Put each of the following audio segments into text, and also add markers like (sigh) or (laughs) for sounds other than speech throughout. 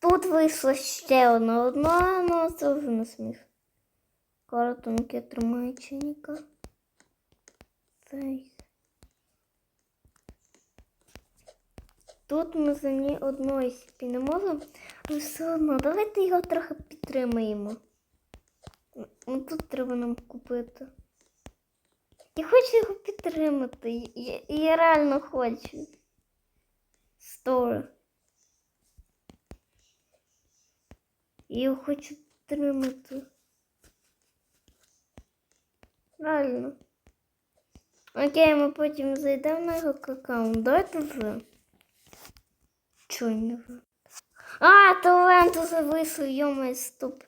Тут вийшла ще одна одна, ну це вже не сміх. Картонки тримає чиніка. Цей. Тут ми за ній одної сіпі не можемо, але все одно давайте його трохи підтримаємо. Ну, тут треба нам купити. Я хочу його підтримати. Я, я реально хочу. Стори. Я його хочу підтримати. Реально. Окей, ми потім зайдемо на його аккаунт. Давайте вже. Чого не ви? А, то ленту зависло, йома, стоп.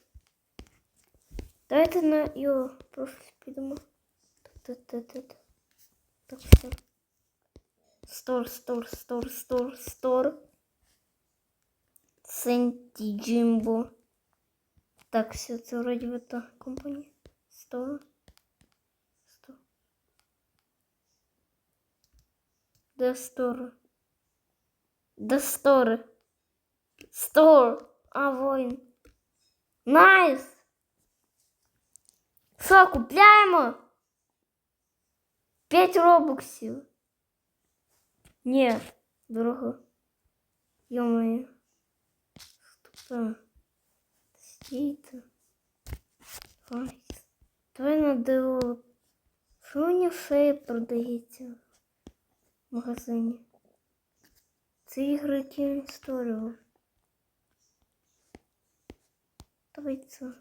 Давайте на його профіль підемо. Та-та-та-та. Так, все. Стор, стор, стор, стор, стор. Сенті Джимбо. Так, все, це вроді би та компанія. Стор. Стор. Де стор? Де стори? Стор. А, воїн. Найс! Що, купляємо? 5 робоксів. Ні, дорого. Йомаю. Стопа. Стійте. Ай. Давай на диво. Що мені все продається в магазині? Це ігри, які він створював. Давай це.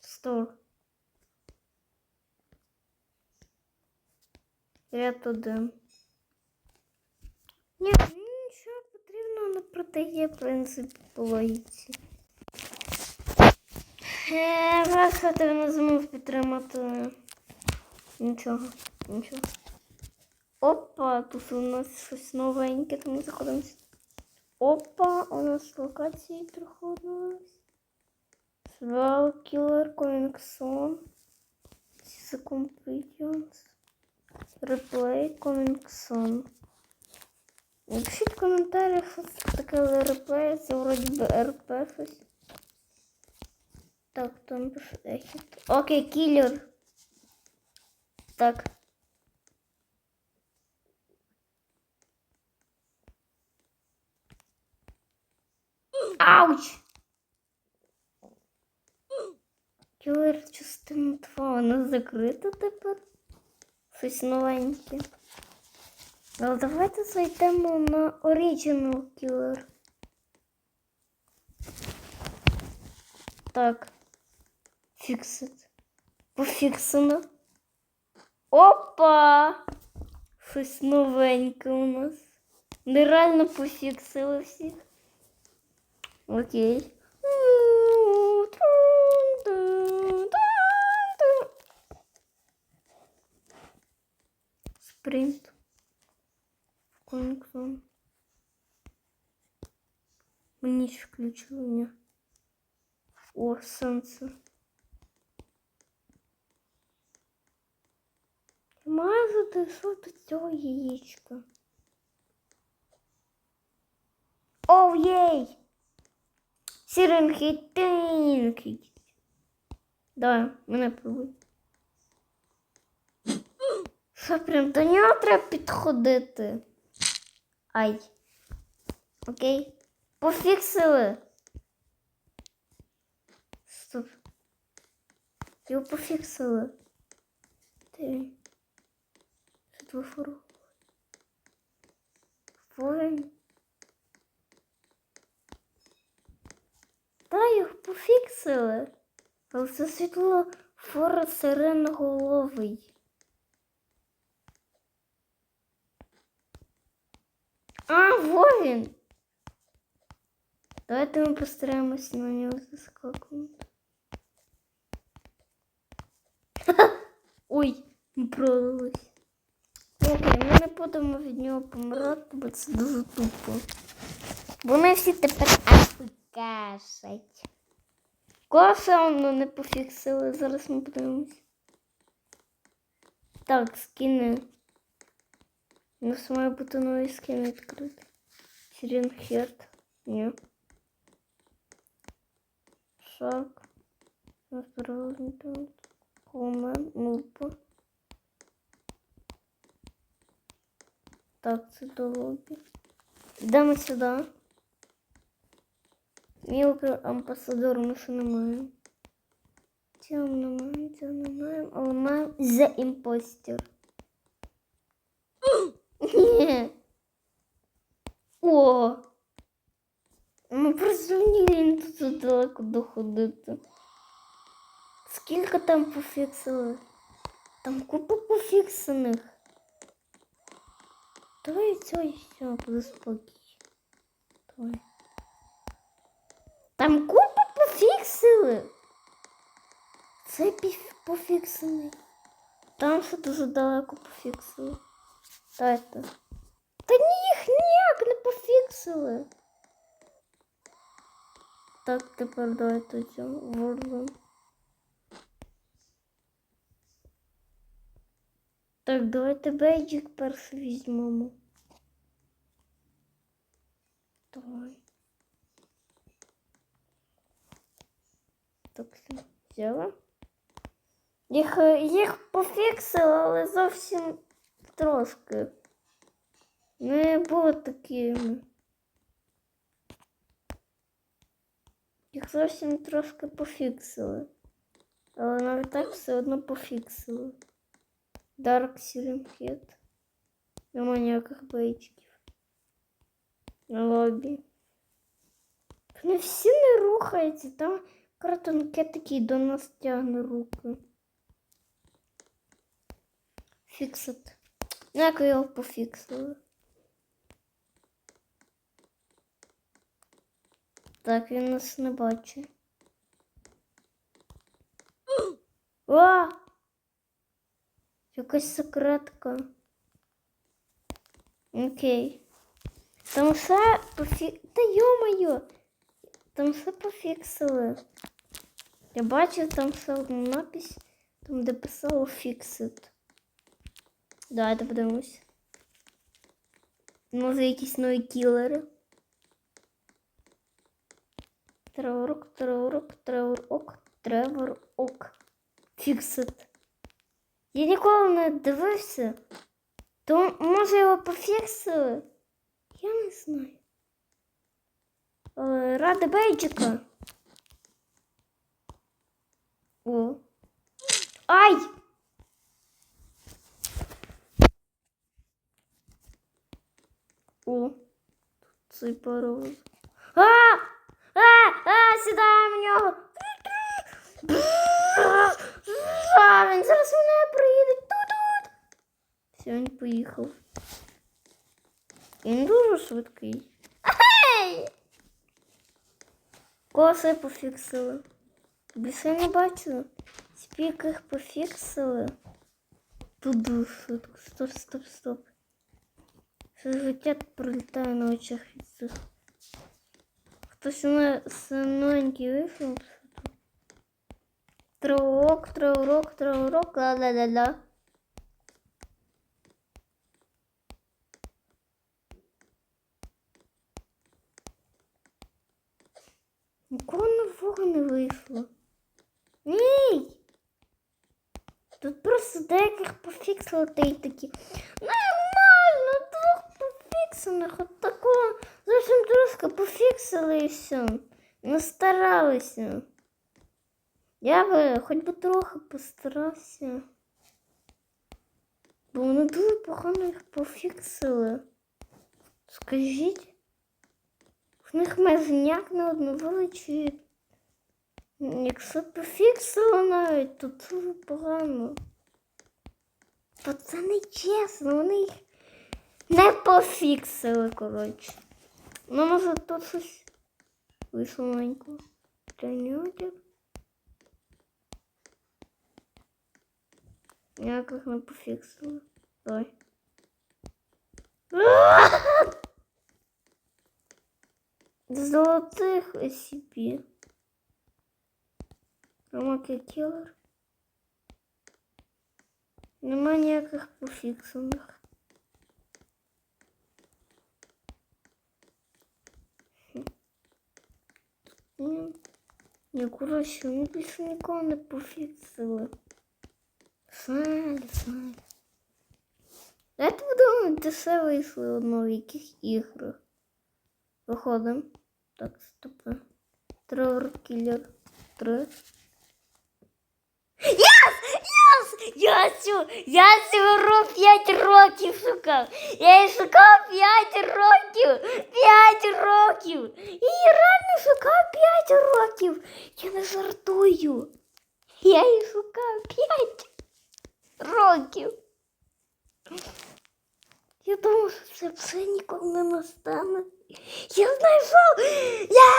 Стор. Ряд один. Ні, в принципі, по логіці. Е, вас ти не змог підтримати. Нічого, нічого. Опа, тут у нас щось новеньке, тому заходимо. сюди. Опа, у нас локації Coming Soon. This is a. Replay Coming Soon. Напишіть в коментарях, що це таке реплей, це вроді РП. Так, там пише. Окей, кілер. Так. Ауч! Кілер частина 2, вона закрита тепер. Щось новеньке. Але давайте зайдемо на Original Killer. Так. Фіксит. Пофіксено. Опа! Щось новеньке у нас. Нереально пофіксили всіх. Окей. Спринт. Ж включення. О, сонце. Мазати, що до цього яєчка? Оу, єй! Сіренький тинький. Давай, мене пробуй. Що прям до нього треба підходити? Ай. Окей. Пофіксили. Стоп. Його пофіксили. Де він? Воїн. Та їх пофіксили. Але це світло фора сиреноголовий. А, во. Давайте ми постараємось на нього заскакувати. (laughs) Ой, ми пролились. Окей, ми не будемо від нього помирати, бо це дуже тупо. Вони всі тепер афікашать. Кого сауну не пофіксили, зараз ми подивимось. Так, скини. У нас має бути новий скин відкритий. Сиренхет. Ні. Шаг. Осторожно. Комен. Нупа. Так, це лобі. Йдемо сюди. Мілка амбасадор ми ще не маємо. Цього немає, цього не маємо, але маємо The Imposter. (gasps) О! Ну просто мені лінь тут далеко доходити. Скільки там пофіксили? Там купа пофіксених. Давай все і все, буде спокій. Давай. Там купа пофіксили. Це піф- пофіксений. Там ще дуже далеко пофіксили. Дайте. Та ні, їх ніяк не пофіксили. Так, тепер давайте цього ворвем. Так, давайте бейджик перший візьмемо. Давай. Так, взяла. Їх, їх пофіксили, але зовсім трошки. Не було такими. Їх зовсім трошки пофіксили. Але навіть так все одно пофіксили. Dark Head. Нема ніяких бейчиків. На лобі. Вони всі не рухаються, там картонки такі до нас тягне руки. Фіксит. Ну, Як його пофіксили? Так, він нас не бачить. (gasps) О! Якась секретка. Окей. Там все пофі... Та йо-моє! Там все пофіксили. Я бачив там все одну напись, там де писало фіксит. Давайте подивимось. Може якісь нові кілери. Треворок, треворок, треворок, треворок. Фіксит. Я ніколи не дивився. То може його пофіксили? Я не знаю. Е, Рада бейджика. О. Ай! О, тут цей паровоз. А! А! А! Сідаємо в нього! А, він зараз мене приїде. Тут-тут. Все, він поїхав. Він дуже швидкий. Ей! Коси пофіксили. Більше не бачила. Спік їх пофіксили. Тут дуже швидко. Стоп, стоп, стоп. Все життя пролітає на очах від цих. Хтось синенький вийшов. Траурок, траурок, траурок, ла-ла-ла-ла. Нікого нового не вийшло. Ні! Тут просто деяких пофіксили та й такі. Нормально, двох пофіксених. Трошки пофіксили і все. Не старалися. Я би хоч би трохи постарався. Бо вони дуже погано їх пофіксили. Скажіть. В них майже ніяк не обновили Якщо пофіксили навіть, то дуже погано. То це не чесно, вони їх не пофіксили, коротше. Ну, може тут щось вийшло маленького. Тренюдер. Ніяких не пофіксили. Давай. (laughs) Золотих SCP. Ромаки кілер. Нема ніяких пофіксаних. Ні, коротше, ми більше нікого не пофіксили. Жаль, жаль. Давайте будемо дешево вийшли одно в яких іграх. Виходимо. Так, стопи. Тревор Кіллер 3. Яс! Яс! Я цю, я цю гру 5 років шукав. Я її шукав 5 років. 5 років. Я її реально шукав 5 років. Я не жартую. Я її шукав 5 років. Я думав, що це все ніколи не настане. Я знайшов! Я